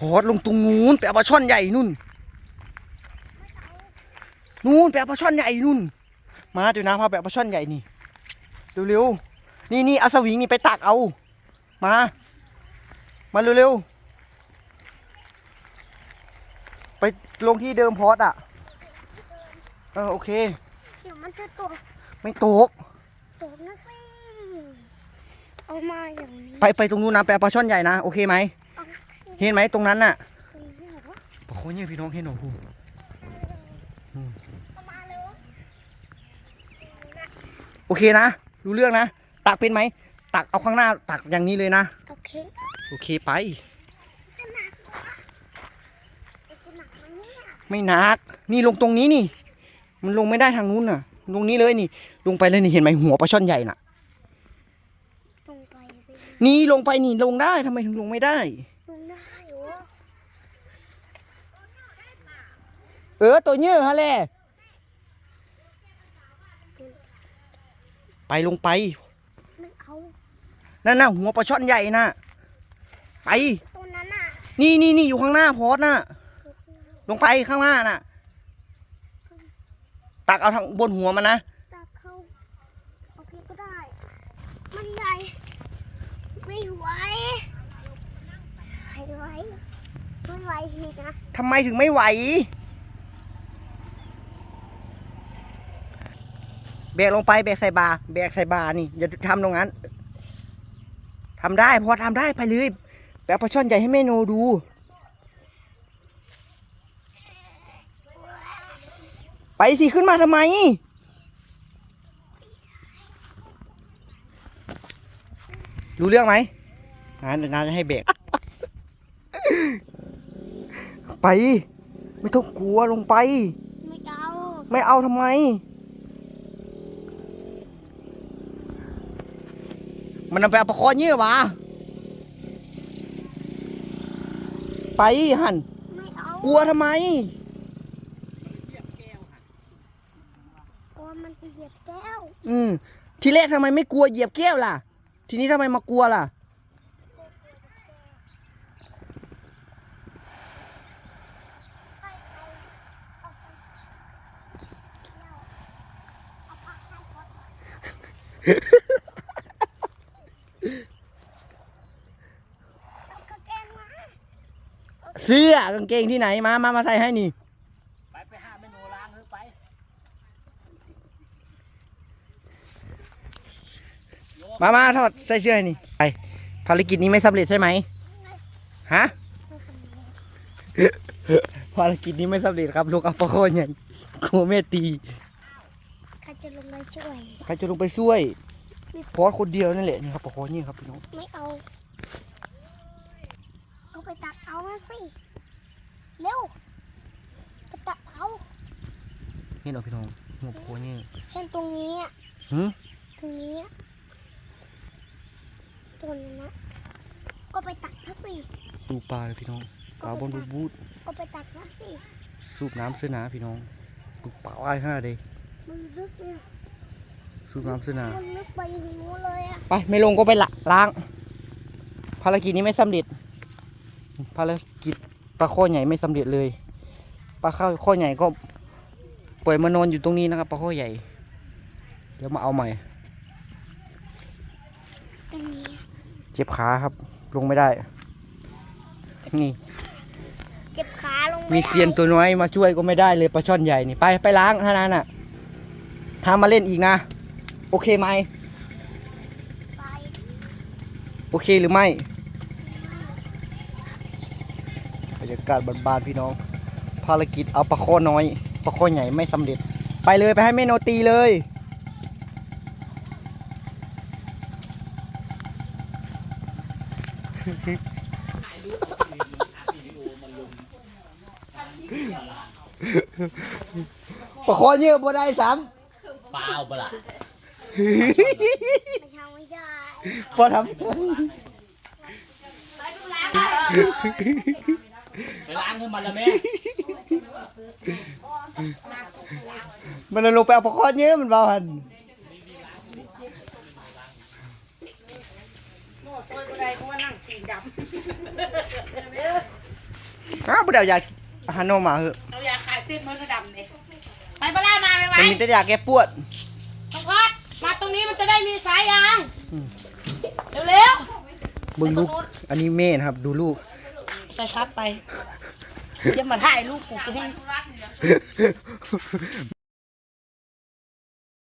พอดลงตรงนู้นไปเอาปลาช่อนใหญ่นู่นนู่นไปเอาปลาช่อนใหญ่นู่น มาเดี๋ยวนะพาไปเอาปลาช่อนใหญ่นี่เร็วๆนี่นี่เอาสวิงนี่ไปตักเอา มา มาเร็วๆไปลงที่เดิมพอดอะเออโอเคเดี๋ยวมันจะตกไม่ตกตกนะสิเอามาอย่างนี้ไปไปตรงนู้นนะไปเอาปลาช่อนใหญ่นะโอเคไหม เอาเห็นไหมตรงนั้นน่ะตรงนี้เหรอปลาโคเนี่ยพี่น้องเห็นหนูเอามาเร็วโอเคนะ รู้เรื่องนะ ตักเป็นไหม ตักเอาข้างหน้าตักอย่างนี้เลยนะ โอเค โอเคไปจะหนักเหรอจะหนักไหมเนี่ยไม่หนัก นี่ลงตรงนี้นี่ มันลงไม่ได้ทางนู้นน่ะ ลงนี้เลยนี่ ลงไปเลยนี่เห็นไหมหัวปลาช่อนใหญ่น่ะตรงไปไปนี่ลงไปนี่ลงได้ทำไมถึงลงไม่ได้ตรงได้เหรอ เออตัวเนี้ยฮะแหละไปลงไปไม่เอานั่นน่ะหัวปลาช่อนใหญ่น่ะไปตรงนั้นอะนี่นี่นี่อยู่ข้างหน้าพอดน่ะ ลงไปข้างหน้าน่ะ ตักเอาทางบนหัวมันนะตักเข้าโอเคก็ได้ มันใหญ่ ไม่ไหวไม่ไหวไม่ไหวทีนะทำไมถึงไม่ไหว แบกลงไปแบกใส่บาแบกใส่บานี่อย่าทำตรงนั้นทำได้พอทำได้ไปเลยแบกปลาช่อนใหญ่ให้แม่โนดูไปสิขึ้นมาทำไม รู้เรื่องไหมนานนานจะให้เบรกไป ไม่ต้องกลัวลงไป ไม่เอา ไม่เอาทำไม มันนำไปเอาประคอเงี้ยวะไปหันไม่เอากลัวทำไมกลัวมันจะเหยียบแก้วอืม ทีแรกทำไมไม่กลัวเหยียบแก้วล่ะ ทีนี้ทำไมมากลัวล่ะ ไปไปเอาไปเอาผักให้ก่อนเอากางเกงมา เสื้อกางเกงที่ไหนมา มา มาใส่ให้นี่ ไปไปหาเมนูล้างเถอะไป มา มาถอดใส่เสื้อให้นี่ ไป ภารกิจนี้ไม่สำเร็จใช่ไหม ฮะไม่สำเร็จภารกิจนี้ไม่สำเร็จครับ ลูกอัปปะโคนยังโคเมตีใครจะลงมาช่วย ใครจะลงไปช่วยพอสคนเดียวนั่นแหละนี่ครับปะโคนนี่ครับพี่น้อง ไม่เอา ก็ไปตักเอามาสิ เร็ว ไปตักเอานี่เนาะพี่น้องหัวปะโคนนี่เช่นตรงนี้อะหืมตรงนี้อะตรงนั้นนะ ก็ไปตักนะสิดูปลาเลยพี่น้องปลาบนบูดบูดก็ไปตักนะสิ สูบน้ำเสื้อหนาพี่น้องดูปลาอะไรขนาดเดมันลึกเนี่ยสูบน้ำเสื้อหนามันลึกไปถึงนู้นเลยอะไปไม่ลงก็ไปละล้าง ภารกิจนี้ไม่สำเร็จ ภารกิจปลาข้อใหญ่ไม่สำเร็จเลยปลาข้อข้อใหญ่ก็ปล่อยมานอนอยู่ตรงนี้นะครับปลาข้อใหญ่ เดี๋ยวมาเอาใหม่ตรงนี้เจ็บขาครับ ลงไม่ได้ นี่เจ็บขาลงมีไได้เซียนตัวน้อยมาช่วยก็ไม่ได้เลยปลาช่อนใหญ่นี่ไปไปล้างเท่านั้นน่ะทำมาเล่นอีกนะ โอเคไหมไปโอเคหรือไม่บรรยา กาศบานๆพี่น้อง ภารกิจเอาปลาข้อน้อยปลาข้อใหญ่ไม่สำเร็จ ไปเลยไปให้แม่โนตีเลย ปลาข้อเยอะบ่ได้ซ้เปล่าปะล่ะไม่ทำไม่ได้ำพอทำ ไป ล้างให้มันละแม่มันเลยลงไปเอาปลาข้อเยอะมันเบาหันซอยบ่ได้เพราะว่านั่งตีดำอ้าวบ่ได้เอายาอาหารนมมาเหอะเราอยากขายเส้นมันดำเลยไปปลาล่ามาไปไว้มันมีแต่ยาแก้ปวดน้องพอดมาตรงนี้มันจะได้มีสายยางอืม เร็วเบิ่งลูก อันนี้แม่นะครับ ดูลูกๆไปครับไป อย่ามาถ่ายลูกกูกูให้